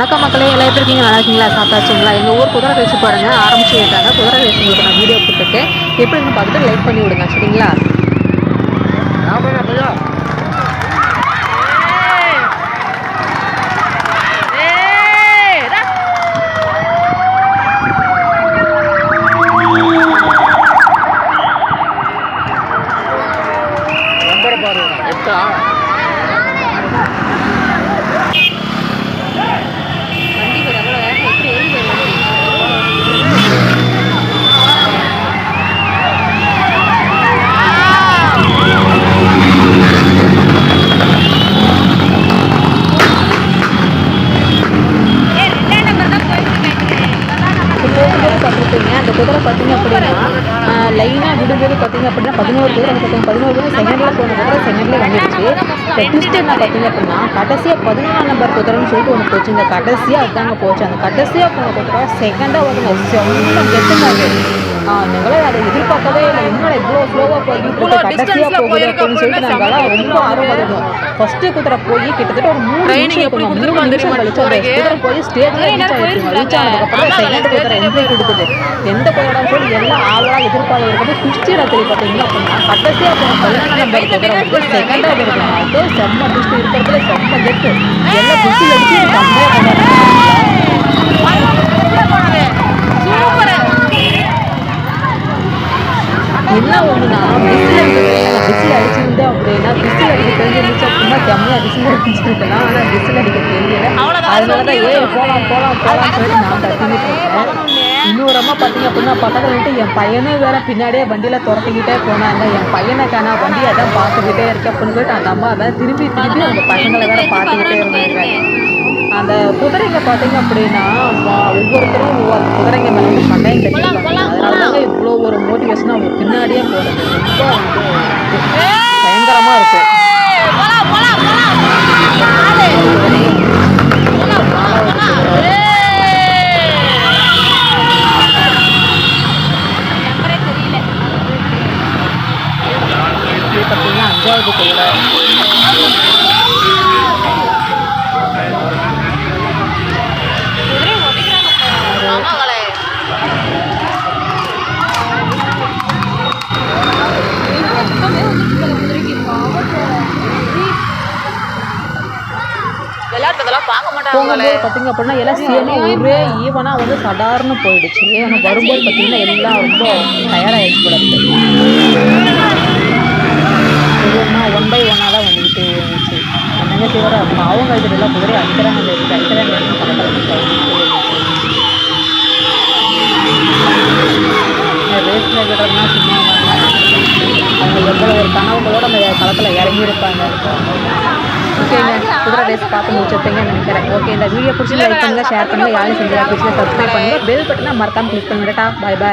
வணக்கம் மக்களே எல்லாம் எப்படி இருக்கீங்க நல்லா இருக்கீங்களா சாப்பிட்டாச்சுங்களா எங்கள் ஊர் குதிரை ரேஸ் பாருங்கள் ஆரம்பிச்சு இருக்காங்க குதிரை ரேஸ் உங்களுக்கு நான் வீடியோ கொடுத்துருக்கேன் எப்படின்னு பார்த்துட்டு லைக் பண்ணி விடுங்க சரிங்களா நம்பர் எட்டா பார்த்தீங்க அப்படின்னா லைனாக விடும்போது பார்த்தீங்க அப்படின்னா பதினோரு பேர் வந்து பார்த்தீங்க பதினோரு பேர் செகண்டில் போன செகண்ட்லேயே வந்துடுச்சு இந்த என்ன பார்த்தீங்க அப்படின்னா கடைசியாக பதினொன்றாம் நம்பர் குதிரைன்னு சொல்லிட்டு ஒன்று போச்சுங்க. கடைசியாக அதுதாங்க போச்சு. அந்த கடைசியாக போன குதிரை செகண்டாக வருங்க. செம்ம கெட்டுங்க நாங்களாம் அதை எதிர்பார்க்கவே இல்லை. என்னடா இவ்வளோ ஸ்லோவாக போயிட்டு இருக்கு கடைசியாக அப்படின்னு சொல்லிட்டு நாங்களாம் ரொம்ப ஆர்வம் இருந்தோம். ஃபஸ்ட்டு குதிரை போய் கிட்டத்தட்ட ஒரு மூணு நிமிஷம். மூணு நிமிஷம் கழிச்சு அந்த குதிரை போய் ஸ்டேஜில் ரீச் ஆனதுக்கப்புறம் செகண்ட் குதிரை என்ட்ரி கொடுக்குது. எந்த குதிரை சொல்லி எல்லாம் ஆவலாக எதிர்பார்க்க இருக்கிறது குஸ்தி ரத்தில் பார்த்தீங்கன்னா அப்படின்னா கடைசியாக போன பதினொன்று நம்பர் குதிரை வந்து செகண்டாக இருக்குங்க அது செம்ம குஸ்தி இருக்கிறதுல செம்ம கெட்டு எல்லாம் குஸ்தி அடிச்சு செம்மையாக என்ன ஒண்ணுனா விசில் அடிச்சிருந்து அப்படின்னா விசில் அடிக்க தெரிஞ்சிருந்துச்சு அப்படின்னா செம்மையாக விசில் அடிச்சிருக்கலாம். ஆனால் விசில் அடிக்க தெரியல. அதனால தான் ஏய் போகலாம் போகலாம் போகலாம்னு சொல்லிட்டு நான் தட்டிக்கிட்டு இருக்கேன் இன்னொரு அம்மா பார்த்தீங்க அப்படின்னா பக்கத்தில் வந்துட்டு என் பையனும் வேற பின்னாடியே வண்டியில் துரத்திக்கிட்டே போனாங்க என் பையனை காணா வண்டி அதான் பார்த்துக்கிட்டே இருக்கேன் அப்படின்னு சொல்லிட்டு அந்த அம்மா வேற திருப்பி திருப்பி அவங்க பசங்களை வேற பார்த்துக்கிட்டே இருந்தாங்க. அந்த குதிரைங்க பார்த்தீங்க அப்படின்னா ஒவ்வொருத்தரும் ஒவ்வொரு குதிரைங்க மேலே வந்து பந்தயம் கட்டிருக்காங்க பார்க்க மாட்டாங்க போகும்போது பார்த்தீங்க அப்படின்னா எல்லாம் சேமே ஒரே ஈவனாக வந்து சடார்னு போயிடுச்சு. ஆனால் வரும்போது பார்த்தீங்கன்னா எல்லாம் ரொம்ப டயர்டாகிடுச்சு போல இருக்கு. ஒவ்வொன்றா ஒன் பை ஒன்னாக தான் வந்துக்கிட்டு இருந்துச்சு. என்னங்க தவிர பாவம் கழிச்சு எல்லாம் குதிரை அடிக்கிறாங்க. இருக்கு அடிக்கிறாங்க ரேஸில் விடுறதுனா சும்மா அவங்க எவ்வளோ ஒரு கனவுகளோடு அந்த களத்தில் இறங்கியிருப்பாங்க. ஓகேங்க குதிரை ரேஸ் பார்த்து முடிச்சிருப்பீங்க நினைக்கிறேன். ஓகே இந்த வீடியோ பிடிச்சி லைக் பண்ணுங்கள் ஷேர் பண்ணுங்கள் யாரும் செஞ்சு பிடிச்சி சப்ஸ்கிரைப் பண்ணுங்கள் பெல் பட்டனை மறக்காமல் கிளிக் பண்ணிவிட்டா பாய் பாய்